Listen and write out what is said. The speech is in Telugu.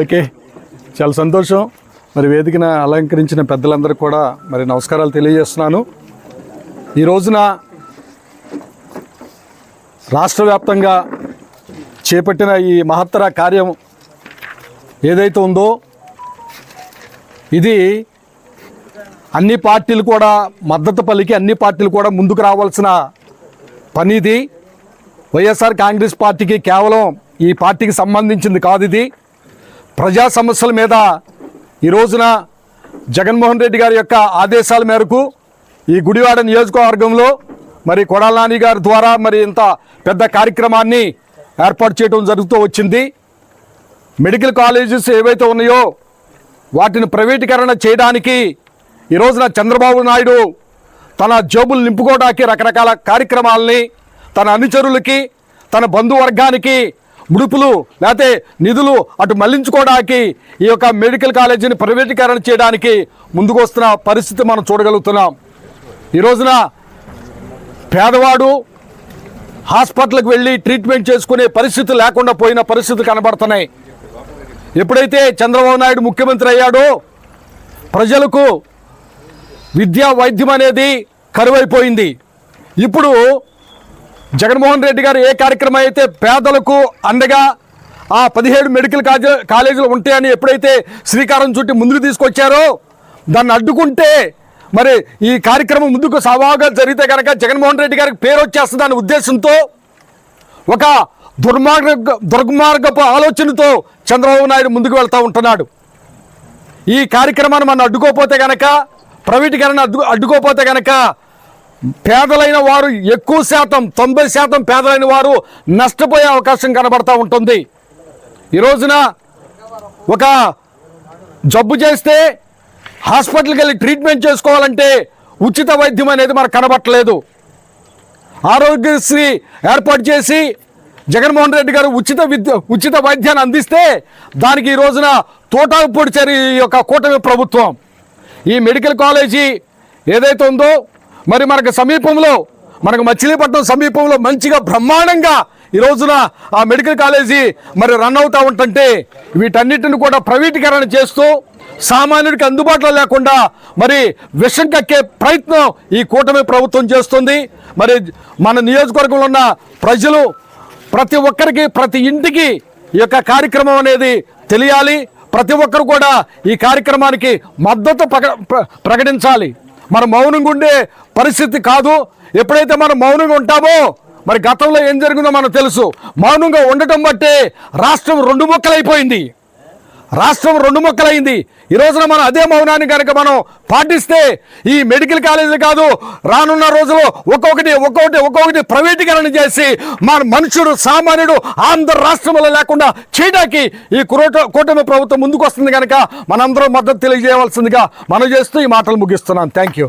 ఓకే. చాలా సంతోషం. మరి వేదికన అలంకరించిన పెద్దలందరికీ కూడా మరి నమస్కారాలు తెలియజేస్తున్నాను. ఈ రోజున రాష్ట్ర వ్యాప్తంగా చేపట్టిన ఈ మహత్తర కార్యం ఏదైతే ఉందో ఇది అన్ని పార్టీలు కూడా మద్దతు పలికి అన్ని పార్టీలు కూడా ముందుకు రావాల్సిన పనిది. వైఎస్ఆర్ కాంగ్రెస్ పార్టీకి కేవలం ఈ పార్టీకి సంబంధించింది కాదు ఇది. ప్రజా సమస్యల మీద ఈ రోజున జగన్మోహన్ రెడ్డి గారి యొక్క ఆదేశాల మేరకు ఈ గుడివాడ నియోజకవర్గంలో మరి కొడాల నాని గారి ద్వారా మరి ఇంత పెద్ద కార్యక్రమాన్ని ఏర్పాటు చేయడం జరుగుతూ వచ్చింది. మెడికల్ కాలేజెస్ ఏవైతే ఉన్నాయో వాటిని ప్రైవేటీకరణ చేయడానికి ఈ రోజున చంద్రబాబు నాయుడు తన జేబులు నింపుకోవడానికి రకరకాల కార్యక్రమాలని తన అనుచరులకి తన బంధువర్గానికి ముడుపులు లేకపోతే నిధులు అటు మళ్ళించుకోవడానికి ఈ యొక్క మెడికల్ కాలేజీని ప్రైవేటీకరణ చేయడానికి ముందుకు వస్తున్న పరిస్థితి మనం చూడగలుగుతున్నాం. ఈ రోజున పేదవాడు హాస్పిటల్కి వెళ్ళి ట్రీట్మెంట్ చేసుకునే పరిస్థితి లేకుండా పోయిన పరిస్థితులు కనబడుతున్నాయి. ఎప్పుడైతే చంద్రబాబు నాయుడు ముఖ్యమంత్రి అయ్యాడో ప్రజలకు విద్యా వైద్యం అనేది కరువైపోయింది. ఇప్పుడు జగన్మోహన్ రెడ్డి గారు ఏ కార్యక్రమం అయితే పేదలకు అండగా ఆ పదిహేడు మెడికల్ కాలేజీ కాలేజీలు ఉంటాయని ఎప్పుడైతే శ్రీకారం చుట్టి ముందుకు తీసుకొచ్చారో దాన్ని అడ్డుకుంటే మరి ఈ కార్యక్రమం ముందుకు సవాగా జరిగితే కనుక జగన్మోహన్ రెడ్డి గారికి పేరు వచ్చేస్తుందనే ఉద్దేశంతో ఒక దుర్మార్గ దుర్మార్గపు ఆలోచనతో చంద్రబాబు నాయుడు ముందుకు వెళ్తూ ఉంటున్నాడు. ఈ కార్యక్రమాన్ని మనం అడ్డుకోపోతే కనుక ప్రైవేటీకరణ అడ్డు అడ్డుకోపోతే కనుక పేదలైన వారు ఎక్కువ శాతం తొంభై శాతం పేదలైన వారు నష్టపోయే అవకాశం కనబడతా ఉంటుంది. ఈ రోజున ఒక జబ్బు చేస్తే హాస్పిటల్కి వెళ్ళి ట్రీట్మెంట్ చేసుకోవాలంటే ఉచిత వైద్యం అనేది మనకు కనబట్టలేదు ఆరోగ్యశ్రీ ఏర్పాటు చేసి జగన్మోహన్ రెడ్డి గారు ఉచిత విద్య ఉచిత వైద్యాన్ని అందిస్తే దానికి ఈ రోజున తోటాకు పొడిచారు ఈ యొక్క కూటమి ప్రభుత్వం. ఈ మెడికల్ కాలేజీ ఏదైతే ఉందో మరి మనకు సమీపంలో మనకు మచిలీపట్నం సమీపంలో మంచిగా బ్రహ్మాండంగా ఈ రోజున ఆ మెడికల్ కాలేజీ మరి రన్ అవుతూ ఉంటుంటే వీటన్నిటిని కూడా ప్రైవేటీకరణ చేస్తూ సామాన్యుడికి అందుబాటులో లేకుండా మరి విషం కక్కే ప్రయత్నం ఈ కూటమి ప్రభుత్వం చేస్తుంది. మరి మన నియోజకవర్గంలో ఉన్న ప్రజలు ప్రతి ఒక్కరికి ప్రతి ఇంటికి ఈ యొక్క కార్యక్రమం అనేది తెలియాలి. ప్రతి ఒక్కరు కూడా ఈ కార్యక్రమానికి మద్దతు ప్ర- ప్రకటించాలి. మన మౌనంగా ఉండే పరిస్థితి కాదు. ఎప్పుడైతే మనం మౌనంగా ఉంటామో మరి గతంలో ఏం జరిగిందో మనకు తెలుసు. మౌనంగా ఉండటం బట్టే రాష్ట్రం రెండు ముక్కలైపోయింది. రాష్ట్రం రెండు ముక్కలైంది. ఈ రోజున మనం అదే మౌనాన్ని కనుక మనం పాటిస్తే ఈ మెడికల్ కాలేజీలు కాదు రానున్న రోజుల్లో ఒక్కొక్కటి ఒక్కొక్కటి ఒక్కొక్కటి ప్రైవేటీకరణ చేసి మన మనుషుడు సామాన్యుడు ఆంధ్ర రాష్ట్రంలో లేకుండా చేయడానికి ఈ కురోట కూటమి ప్రభుత్వం ముందుకు వస్తుంది కనుక మనందరం మద్దతు తెలియజేయవలసిందిగా మనం చేస్తూ ఈ మాటలు ముగిస్తున్నాను థ్యాంక్ యూ